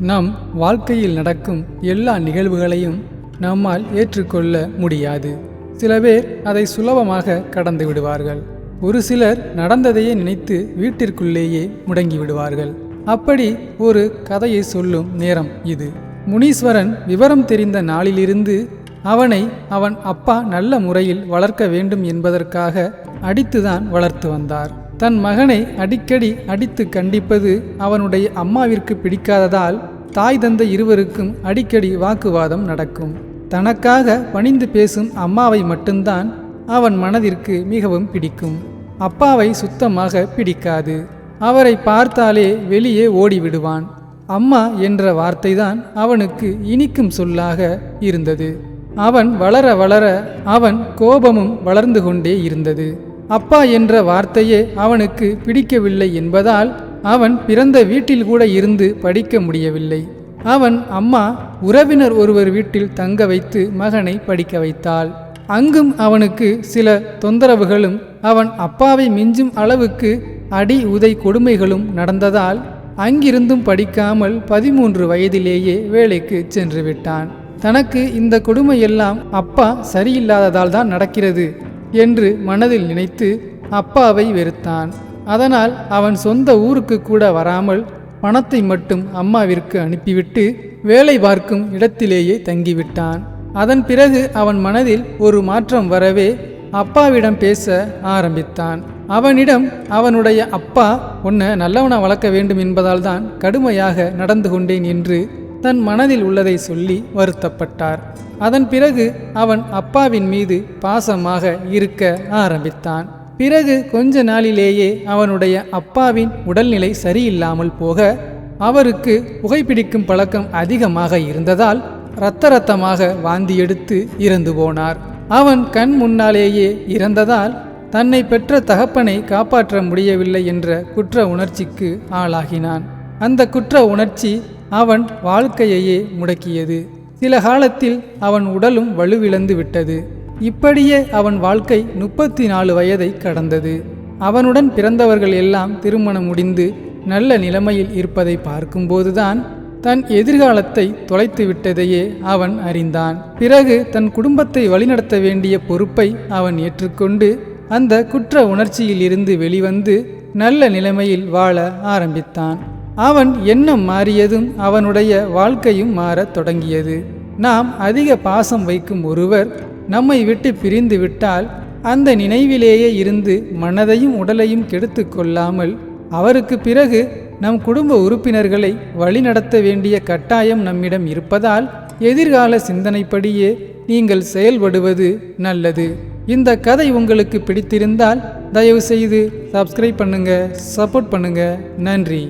நம் வாழ்க்கையில் நடக்கும் எல்லா நிகழ்வுகளையும் நம்மால் ஏற்றுக்கொள்ள முடியாது. சில பேர் அதை சுலபமாக கடந்து விடுவார்கள். ஒரு சிலர் நடந்ததையே நினைத்து வீட்டிற்குள்ளேயே முடங்கி விடுவார்கள். அப்படி ஒரு கதையை சொல்லும் நேரம் இது. முனீஸ்வரன் விவரம் தெரிந்த நாளிலிருந்து அவனை அவன் அப்பா நல்ல முறையில் வளர்க்க வேண்டும் என்பதற்காக அடித்துதான் வளர்த்து வந்தார். தன் மகனை அடிக்கடி அடித்து கண்டிப்பது அவனுடைய அம்மாவிற்கு பிடிக்காததால் தாய் தந்தை இருவருக்கும் அடிக்கடி வாக்குவாதம் நடக்கும். தனக்காக பணிந்து பேசும் அம்மாவை மட்டும்தான் அவன் மனதிற்கு மிகவும் பிடிக்கும். அப்பாவை சுத்தமாக பிடிக்காது. அவரை பார்த்தாலே வெளியே ஓடிவிடுவான். அம்மா என்ற வார்த்தைதான் அவனுக்கு இனிக்கும் சொல்லாக இருந்தது. அவன் வளர வளர அவன் கோபமும் வளர்ந்து கொண்டே இருந்தது. அப்பா என்ற வார்த்தையே அவனுக்கு பிடிக்கவில்லை என்பதால் அவன் பிறந்த வீட்டில் கூட இருந்து படிக்க முடியவில்லை. அவன் அம்மா உறவினர் ஒருவர் வீட்டில் தங்க வைத்து மகனை படிக்க வைத்தாள். அங்கும் அவனுக்கு சில தொந்தரவுகளும் அவன் அப்பாவை மிஞ்சும் அளவுக்கு அடி உதை கொடுமைகளும் நடந்ததால் அங்கிருந்தும் படிக்காமல் பதிமூன்று வயதிலேயே வேலைக்கு சென்று விட்டான். தனக்கு இந்த கொடுமையெல்லாம் அப்பா சரியில்லாததால் தான் நடக்கிறது என்று மனதில் நினைத்து அப்பாவை வெறுத்தான். அதனால் அவன் சொந்த ஊருக்கு கூட வராமல் பணத்தை மட்டும் அம்மாவிற்கு அனுப்பிவிட்டு வேலை பார்க்கும் இடத்திலேயே தங்கிவிட்டான். அதன் பிறகு அவன் மனதில் ஒரு மாற்றம் வரவே அப்பாவிடம் பேச ஆரம்பித்தான். அவனிடம் அவனுடைய அப்பா உன்னை நல்லவனை வளர்க்க வேண்டும் என்பதால் தான் கடுமையாக நடந்து கொண்டேன் என்று தன் மனதில் உள்ளதை சொல்லி வருத்தப்பட்டார். அதன் பிறகு அவன் அப்பாவின் மீது பாசமாக இருக்க ஆரம்பித்தான். பிறகு கொஞ்ச நாளிலேயே அவனுடைய அப்பாவின் உடல்நிலை சரியில்லாமல் போக அவருக்கு புகைப்பிடிக்கும் பழக்கம் அதிகமாக இருந்ததால் இரத்த ரத்தமாக வாந்தி எடுத்து இறந்து போனார். அவன் கண் முன்னாலேயே இறந்ததால் தன்னை பெற்ற தகப்பனை காப்பாற்ற முடியவில்லை என்ற குற்ற உணர்ச்சிக்கு ஆளாகினான். அந்த குற்ற உணர்ச்சி அவன் வாழ்க்கையையே முடக்கியது. சில காலத்தில் அவன் உடலும் வலுவிழந்து விட்டது. இப்படியே அவன் வாழ்க்கை முப்பத்தி நாலு வயதை கடந்தது. அவனுடன் பிறந்தவர்கள் எல்லாம் திருமணம் முடிந்து நல்ல நிலைமையில் இருப்பதை பார்க்கும்போதுதான் தன் எதிர்காலத்தை தொலைத்து விட்டதையே அவன் அறிந்தான். பிறகு தன் குடும்பத்தை வழிநடத்த வேண்டிய பொறுப்பை அவன் ஏற்றுக்கொண்டு அந்த குற்ற உணர்ச்சியில் இருந்து வெளிவந்து நல்ல நிலைமையில் வாழ ஆரம்பித்தான். அவன் எண்ணம் மாறியதும் அவனுடைய வாழ்க்கையும் மாறத் தொடங்கியது. நாம் அதிக பாசம் வைக்கும் ஒருவர் நம்மை விட்டு பிரிந்து விட்டால் அந்த நினைவிலேயே இருந்து மனதையும் உடலையும் கெடுத்து கொள்ளாமல் அவருக்கு பிறகு நம் குடும்ப உறுப்பினர்களை வழிநடத்த வேண்டிய கட்டாயம் நம்மிடம் இருப்பதால் எதிர்கால சிந்தனைப்படியே நீங்கள் செயல்படுவது நல்லது. இந்த கதை உங்களுக்கு பிடித்திருந்தால் தயவுசெய்து சப்ஸ்கிரைப் பண்ணுங்கள் சப்போர்ட் பண்ணுங்க. நன்றி.